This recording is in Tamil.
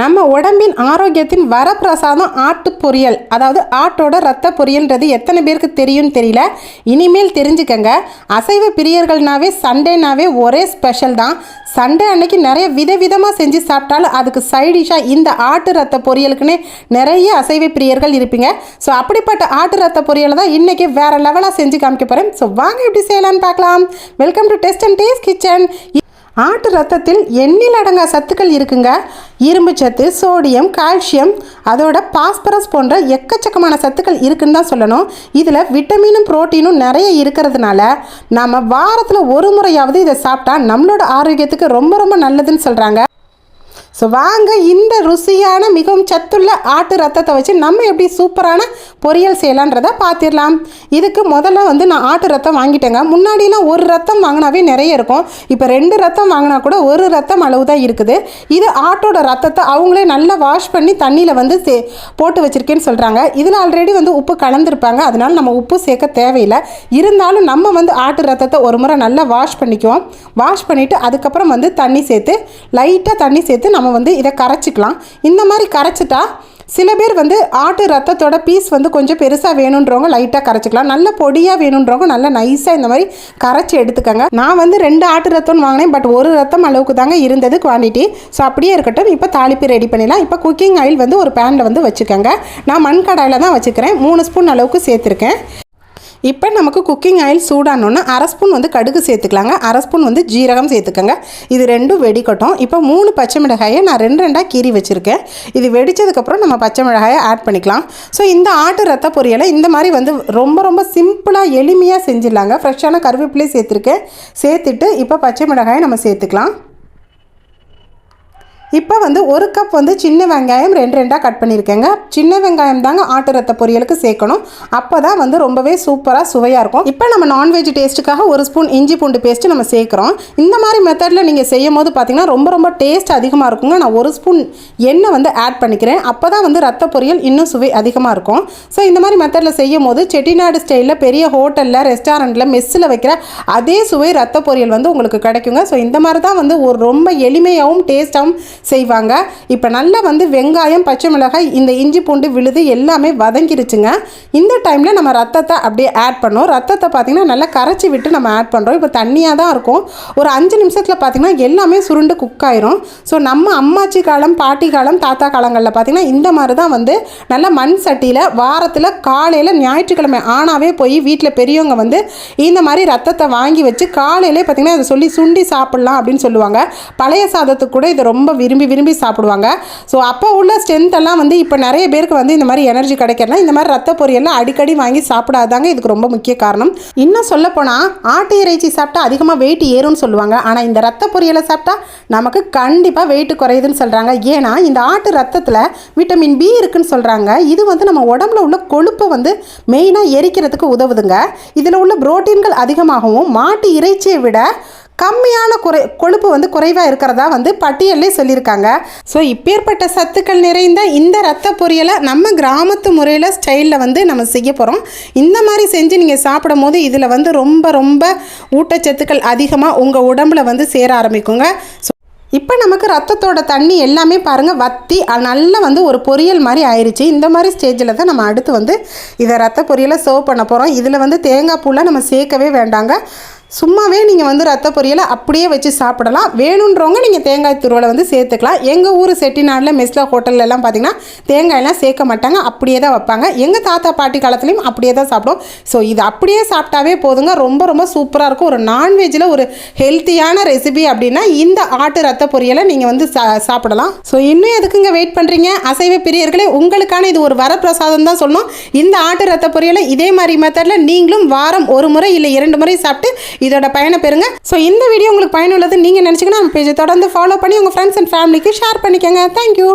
நம்ம உடம்பின் ஆரோக்கியத்தின் வரப்பிரசாதம் ஆட்டு பொரியல் அதாவது ஆட்டோட ரத்த பொரியல்ன்றது எத்தனை பேருக்கு தெரியும்னு தெரியல. இனிமேல் தெரிஞ்சுக்கங்க. அசைவ பிரியர்கள்னாவே சண்டேனாவே ஒரே ஸ்பெஷல் தான். சண்டே அன்னைக்கு நிறைய விதவிதமாக செஞ்சு சாப்பிட்டாலும் அதுக்கு சைடிஷாக இந்த ஆட்டு ரத்த பொரியலுக்குன்னே நிறைய அசைவ பிரியர்கள் இருப்பீங்க. ஸோ அப்படிப்பட்ட ஆட்டு ரத்த பொரியலை தான் இன்றைக்கி வேறு லெவலாக செஞ்சு காமிக்க போகிறேன் ஸோ வாங்க எப்படி செய்யலான்னு பார்க்கலாம். Welcome to test and taste kitchen ஆட்டு ரத்தத்தில் எண்ணில் அடங்கா சத்துக்கள் இருக்குங்க. இரும்பு சத்து சோடியம் கால்சியம் அதோட பாஸ்பரஸ் போன்ற எக்கச்சக்கமான சத்துக்கள் இருக்குன்னு தான் சொல்லணும். இதில் விட்டமினும் புரோட்டீனும் நிறைய இருக்கிறதுனால நம்ம வாரத்தில் ஒரு முறையாவது இதை சாப்பிட்டா நம்மளோட ஆரோக்கியத்துக்கு ரொம்ப ரொம்ப நல்லதுன்னு சொல்கிறாங்க ஸோ வாங்க இந்த ருசியான மிகவும் சத்துள்ள ஆட்டு ரத்தத்தை வச்சு நம்ம எப்படி சூப்பரான பொரியல் செய்யலான்றதை பார்த்துடலாம். இதுக்கு முதல்ல வந்து நான் ஆட்டு ரத்தம் வாங்கிட்டேங்க. முன்னாடிலாம் ஒரு ரத்தம் வாங்கினாவே நிறைய இருக்கும். இப்போ ரெண்டு ரத்தம் வாங்கினா கூட ஒரு ரத்தம் அளவு தான் இருக்குது. இது ஆட்டோட ரத்தத்தை அவங்களே நல்லா வாஷ் பண்ணி தண்ணியில் வந்து சே போட்டு வச்சுருக்கேன்னு சொல்கிறாங்க இதில் ஆல்ரெடி வந்து உப்பு கலந்துருப்பாங்க. அதனால் நம்ம உப்பு சேர்க்க தேவையில்லை. இருந்தாலும் நம்ம வந்து ஆட்டு ரத்தத்தை ஒரு முறை நல்லா வாஷ் பண்ணிக்குவோம். வாஷ் பண்ணிவிட்டு அதுக்கப்புறம் வந்து தண்ணி சேர்த்து லைட்டாக தண்ணி சேர்த்து நம்ம வந்து இதை கரைச்சிக்கலாம். இந்த மாதிரி கரைச்சிட்டா சில பேர் வந்து ஆட்டு ரத்தத்தோட பீஸ் வந்து கொஞ்சம் பெருசாக வேணுன்றவங்க லைட்டாக கரைச்சிக்கலாம். நல்ல பொடியாக வேணுன்றவங்க நல்ல நைஸாக இந்த மாதிரி கரைச்சி எடுத்துக்கோங்க. நான் வந்து ரெண்டு ஆட்டு ரத்தம்னு வாங்கினேன். பட் ஒரு ரத்தம் அளவுக்கு தாங்க இருந்தது குவான்டிட்டி ஸோ அப்படியே இருக்கட்டும். இப்போ தாளிப்பு ரெடி பண்ணிடலாம். இப்போ குக்கிங் ஆயில் வந்து ஒரு பேனில் வந்து வச்சுக்கோங்க. நான் மண் கடாயில் தான் வச்சுக்கிறேன். மூணு ஸ்பூன் அளவுக்கு சேர்த்துருக்கேன். இப்போ நமக்கு குக்கிங் ஆயில் சூடானோன்னா அரை ஸ்பூன் வந்து கடுகு சேர்த்துக்கலாங்க. அரை ஸ்பூன் வந்து ஜீரகம் சேர்த்துக்கோங்க. இது ரெண்டும் வெடிக்கட்டும். இப்போ மூணு பச்சை மிளகாயை நான் ரெண்டு ரெண்டாக கீறி வச்சுருக்கேன். இது வெடித்ததுக்கப்புறம் நம்ம பச்சை மிளகாயை ஆட் பண்ணிக்கலாம். ஸோ இந்த ஆட்டு ரத்த பொரியலை இந்த மாதிரி வந்து ரொம்ப ரொம்ப சிம்பிளாக எளிமையாக செஞ்சிடலாங்க. ஃப்ரெஷ்ஷான கருவேப்பிலையும் சேர்த்துருக்கேன். சேர்த்துட்டு இப்போ பச்சை மிளகாயை நம்ம சேர்த்துக்கலாம். இப்போ வந்து ஒரு கப் வந்து சின்ன வெங்காயம் ரெண்டு ரெண்டாக கட் பண்ணியிருக்கேங்க சின்ன வெங்காயம் தாங்க ஆட்டு ரத்த பொரியலுக்கு சேர்க்கணும். அப்போ தான் வந்து ரொம்பவே சூப்பராக சுவையாக இருக்கும். இப்போ நம்ம நான்வெஜ் டேஸ்ட்டுக்காக ஒரு ஸ்பூன் இஞ்சி பூண்டு பேஸ்ட்டு நம்ம சேர்க்குறோம். இந்த மாதிரி மெத்தடில் நீங்கள் செய்யும் போது பார்த்தீங்கன்னா ரொம்ப ரொம்ப டேஸ்ட் அதிகமாக இருக்குங்க. நான் ஒரு ஸ்பூன் எண்ணெய் வந்து ஆட் பண்ணிக்கிறேன். அப்போ தான் வந்து ரத்த பொரியல் இன்னும் சுவை அதிகமாக இருக்கும். ஸோ இந்த மாதிரி மெத்தடில் செய்யும் போது செட்டிநாடு ஸ்டைலில் பெரிய ஹோட்டலில் ரெஸ்டாரண்ட்டில் மெஸ்ஸில் வைக்கிற அதே சுவை ரத்த பொரியல் வந்து உங்களுக்கு கிடைக்குங்க. ஸோ இந்த மாதிரி தான் வந்து ஒரு ரொம்ப எளிமையாகவும் டேஸ்ட்டாகவும் செய்வாங்க. இப்போ நல்லா வந்து வெங்காயம் பச்சை மிளகாய் இந்த இஞ்சி பூண்டு விழுது எல்லாமே வதங்கிருச்சுங்க. இந்த டைமில் நம்ம ரத்தத்தை அப்படியே ஆட் பண்ணோம். ரத்தத்தை பார்த்திங்கன்னா நல்லா கரைச்சி விட்டு நம்ம ஆட் பண்ணுறோம் இப்போ தண்ணியாக தான் இருக்கும். ஒரு அஞ்சு நிமிஷத்தில் பார்த்திங்கன்னா எல்லாமே சுருண்டு குக் ஆயிரும். ஸோ நம்ம அம்மாச்சி காலம் பாட்டி காலம் தாத்தா காலங்களில் பார்த்திங்கன்னா இந்த மாதிரி தான் வந்து நல்ல மண் சட்டியில் வாரத்தில் காலையில் ஞாயிற்றுக்கிழமை ஆனாவே போய் வீட்டில் பெரியவங்க வந்து இந்த மாதிரி ரத்தத்தை வாங்கி வச்சு காலையிலே பார்த்திங்கன்னா அதை சொல்லி சுண்டி சாப்பிட்லாம் அப்படின்னு சொல்லுவாங்க. பழைய சாதத்துக்கு கூட இதை ரொம்ப விரும்பி விரும்பி சாப்பிடுவாங்க. ஸோ அப்போ உள்ள ஸ்ட்ரென்த் எல்லாம் வந்து இப்போ நிறைய பேருக்கு வந்து இந்த மாதிரி எனர்ஜி கிடைக்கிறனா இந்த மாதிரி ரத்த பொரியெல்லாம் அடிக்கடி வாங்கி சாப்பிடாதாங்க இதுக்கு ரொம்ப முக்கிய காரணம். இன்னும் சொல்ல போனால் ஆட்டு இறைச்சி சாப்பிட்டா அதிகமாக வெயிட் ஏறும்னு சொல்லுவாங்க. ஆனால் இந்த ரத்த பொரியலை சாப்பிட்டா நமக்கு கண்டிப்பாக வெயிட் குறையுதுன்னு சொல்கிறாங்க ஏன்னா இந்த ஆட்டு ரத்தத்தில் விட்டமின் பி இருக்குன்னு சொல்கிறாங்க இது வந்து நம்ம உடம்புல உள்ள கொழுப்பை வந்து மெயினாக எரிக்கிறதுக்கு உதவுதுங்க. இதில் உள்ள புரோட்டீன்கள் அதிகமாகவும் மாட்டு இறைச்சியை விட கம்மியான குறை கொழுப்பு வந்து குறைவாக இருக்கிறதா வந்து பட்டியலே சொல்லியிருக்காங்க. ஸோ இப்பேற்பட்ட சத்துக்கள் நிறைந்த இந்த ரத்த பொரியலை நம்ம கிராமத்து முறையில் ஸ்டைலில் வந்து நம்ம செய்ய போகிறோம் இந்த மாதிரி செஞ்சு நீங்கள் சாப்பிடும் போது இதில் வந்து ரொம்ப ரொம்ப ஊட்டச்சத்துக்கள் அதிகமாக உங்கள் உடம்புல வந்து சேர ஆரம்பிக்குங்க. ஸோ இப்போ நமக்கு ரத்தத்தோட தண்ணி எல்லாமே பாருங்கள் வத்தி நல்லா வந்து ஒரு பொரியல் மாதிரி ஆயிடுச்சு இந்த மாதிரி ஸ்டேஜில் தான் நம்ம அடுத்து வந்து இதை ரத்த பொரியலை சர்வ் பண்ண போகிறோம் இதில் வந்து தேங்காய் பூலாம் நம்ம சேர்க்கவே வேண்டாங்க. சும்மாவே நீங்கள் வந்து ரத்த பொரியலை அப்படியே வச்சு சாப்பிடலாம். வேணுன்றவங்க நீங்கள் தேங்காய் துருவலை வந்து சேர்த்துக்கலாம். எங்கள் ஊர் செட்டிநாடில் மெஸ்லா ஹோட்டல்லலாம் பார்த்திங்கன்னா தேங்காயெல்லாம் சேர்க்க மாட்டாங்க. அப்படியே தான் வைப்பாங்க. எங்கள் தாத்தா பாட்டி காலத்துலேயும் அப்படியே தான் சாப்பிடுவோம் ஸோ இது அப்படியே சாப்பிட்டாவே போதுங்க. ரொம்ப ரொம்ப சூப்பராக இருக்கும். ஒரு நான்வெஜ்ஜில் ஒரு ஹெல்த்தியான ரெசிபி அப்படின்னா இந்த ஆட்டு ரத்த பொரியலை நீங்கள் வந்து சா சாப்பிடலாம். ஸோ இன்னும் எதுக்குங்க வெயிட் பண்ணுறீங்க அசைவ பிரியர்களே உங்களுக்கான இது ஒரு வரப்பிரசாதம் தான் சொல்லணும். இந்த ஆட்டு ரத்த பொரியலை இதே மாதிரி மெத்தடில் நீங்களும் வாரம் ஒரு முறை இல்லை இரண்டு முறை சாப்பிட்டு இதோட பயனை பெறுங்க. ஸோ இந்த வீடியோ உங்களுக்கு பயனுள்ளது நீங்கள் நினச்சிங்கன்னா நம்ம பேஜை தொடர்ந்து ஃபாலோ பண்ணி உங்கள் ஃப்ரெண்ட்ஸ் அண்ட் ஃபேமிலிக்கு ஷேர் பண்ணிக்கோங்க. Thank you